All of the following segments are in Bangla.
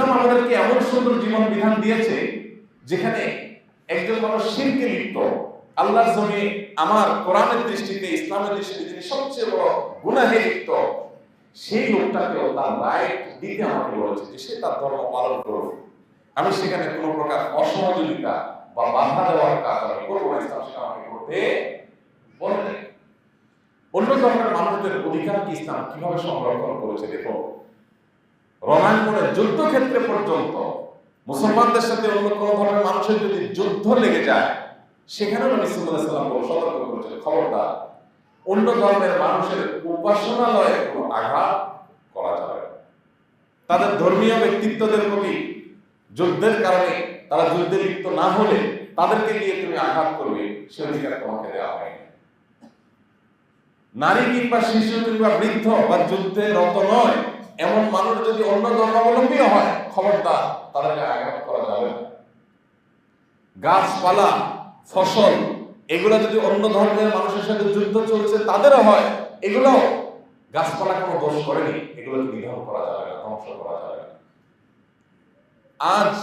ইসলাম আমাদেরকে এমন সুন্দর জীবন বিধান দিয়েছে, যেখানে একজন মানুষ শিরকে লিপ্ত, আল্লাহর জমি আমার কোরআনের দৃষ্টিতে, ইসলামের দৃষ্টিতে যিনি সবচেয়ে বড় গুনাহে লিপ্ত, সেই লোকটাকেও তার রাইট দিতে আমাকে বলেছে সে তার ধর্ম পালন করুক। আমি সেখানে কোনো প্রকার অসহযোগিতা বা বাধা দেওয়ার কাজ আমি করব না, ইসলাম সেটা আমাকে করতে বলে অন্য ধর্মের মানুষদের অধিকার ইসলাম কীভাবে সংরক্ষণ করেছে দেখো রণাঙ্গনের যুদ্ধক্ষেত্রে পর্যন্ত মুসলমানদের সাথে অন্য কোনো ধরনের মানুষের যদি যুদ্ধ লেগে যায়, সেখানেও নবী সতর্ক করেছেন খবরদার, অন্য ধর্মের মানুষের উপাসনালয়ে কোনো আঘাত করা যাবে তাদের ধর্মীয় ব্যক্তিত্বদের প্রতি যুদ্ধের কারণে তারা যুদ্ধে লিপ্ত না হলে তাদেরকে গিয়ে তুমি আঘাত করবে, সে অধিকার তোমাকে দেওয়া হয়নি। নারী কিংবা শিশু কিংবা বৃদ্ধ বা যুদ্ধে রত নয় এমন মানুষ যদি অন্য ধর্মাবলম্বীও হয়, খবরদার তাদেরকে আঘাত করা যাবে গাছপালা, ফসল, এগুলো যদি অন্য ধর্মের মানুষের সাথে যুদ্ধ চলছে, তাদেরও হয় এগুলো গাছপালা কোনো দোষ করেনি এগুলো নিধন করা যাবে না, ধ্বংস করা যাবে না। আজ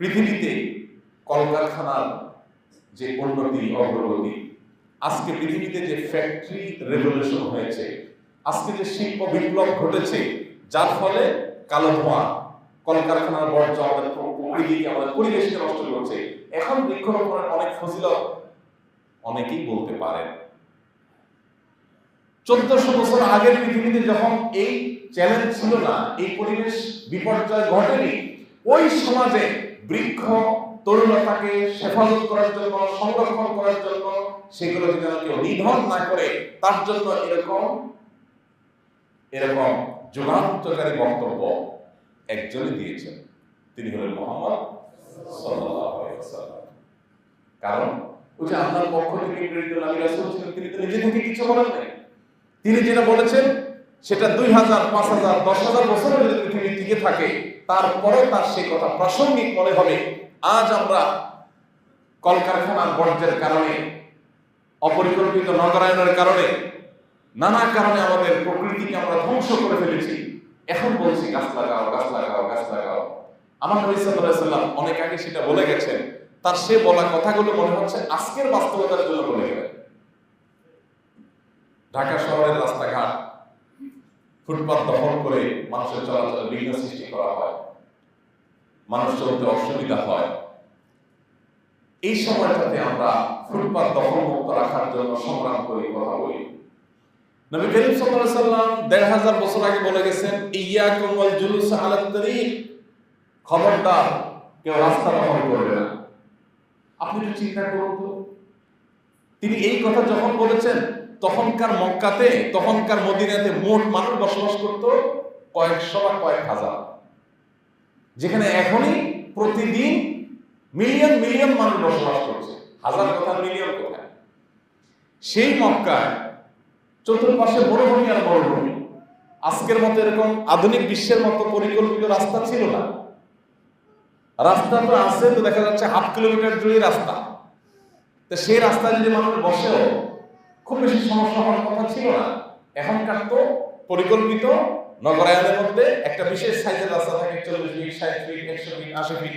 পৃথিবীতে কলকারখানার যে উন্নতি, অগ্রগতি, আজকে পৃথিবীতে যে ফ্যাক্টরি রেভলিউশন হয়েছে আজকে যে শিল্প বিপ্লব ঘটেছে, যার ফলে কালো ধোঁয়া, কলকারখানার বর্জ্য আমাদের প্রকৃতিকে, আমাদের পরিবেশকে নষ্ট করছে। এখন বৃক্ষরোপণের অনেক ফজিলত অনেকেই বলতে পারেন। চোদ্দশো বছর আগের পৃথিবীতে যখন এই চ্যালেঞ্জ ছিল না, এই পরিবেশ বিপর্যয় ঘটেনি, ওই সমাজে বৃক্ষ তরুণতাকে হেফাজত করার জন্য, সংরক্ষণ করার জন্য সেগুলো যেন কেউ নিধন না করে, তার জন্য এরকম এরকম যুগান্তকারী বক্তব্য একজনই দিয়েছেন। তিনি হলেন মোহাম্মদ কারণ ওই যে আল্লাহর পক্ষ থেকে তিনি তো নিজে থেকে কিছু বলেন নাই। তিনি যেটা বলেছেন, সেটা দুই হাজার, পাঁচ হাজার, দশ হাজার বছর যদি পৃথিবী টিকে থাকে। তারপরে তার সেই কথা প্রাসঙ্গিক মনে হবে। আজ আমরা কলকারখানার বর্জ্যের কারণে, অপরিকল্পিত নগরায়নের কারণে নানা কারণে আমাদের প্রকৃতিকে আমরা ধ্বংস করে ফেলেছি। এখন বলছি, গাছ লাগাও গাছ লাগাও গাছ লাগাও। আমার নবী সাল্লাল্লাহু অনেক আগে সেটা বলে গেছেন। তার সে বলা কথাগুলো মনে হচ্ছে আজকের বাস্তবতার জন্য বলে গেলেন। ঢাকা শহরের রাস্তাঘাট, ফুটপাত দখল করে মানুষের চলাচলে বিঘ্ন সৃষ্টি করা হয়। মানুষ চলতে অসুবিধা হয়। এই সময়টাতে আমরা ফুটপাত দখল মুক্ত রাখার জন্য সংগ্রাম করি, কথা বলি। নবী করিম সাল্লাল্লাহু সাল্লাম দেড় হাজার বছর আগে বলে গেছেন, ইয়াকুম ওয়াল জুলুস আলা তারিক খবরদার কেউ রাস্তা দখল করবে না। আপনি একটু চিন্তা করুন তো। তিনি এই কথা যখন বলেছেন, তখনকার মক্কাতে, তখনকার মদিনাতে মোট মানুষ বসবাস করত কয়েকশো বা কয়েক হাজার। যেখানে এখনই প্রতিদিন মিলিয়ন মিলিয়ন মানুষ বসবাস করছে। হাজার কথা, মিলিয়ন কোথায় সেই মক্কায় চতুর্পাশে মরুভূমি আর মরুভূমি আজকের মতো এরকম আধুনিক বিশ্বের মতো পরিকল্পিত রাস্তা ছিল না। রাস্তা তো আছে তো দেখা যাচ্ছে হাফ কিলোমিটার জুড়ে রাস্তা। তো সেই রাস্তায় যদি মানুষ বসেও, খুব বেশি সমস্যা হওয়ার কথা ছিল না। এখনকার তো পরিকল্পিত নগরায়নের মধ্যে একটা বিশেষ সাইজের রাস্তা থাকে, চল্লিশ ফিট ষাট ফিট একশো ফিট আশি ফিট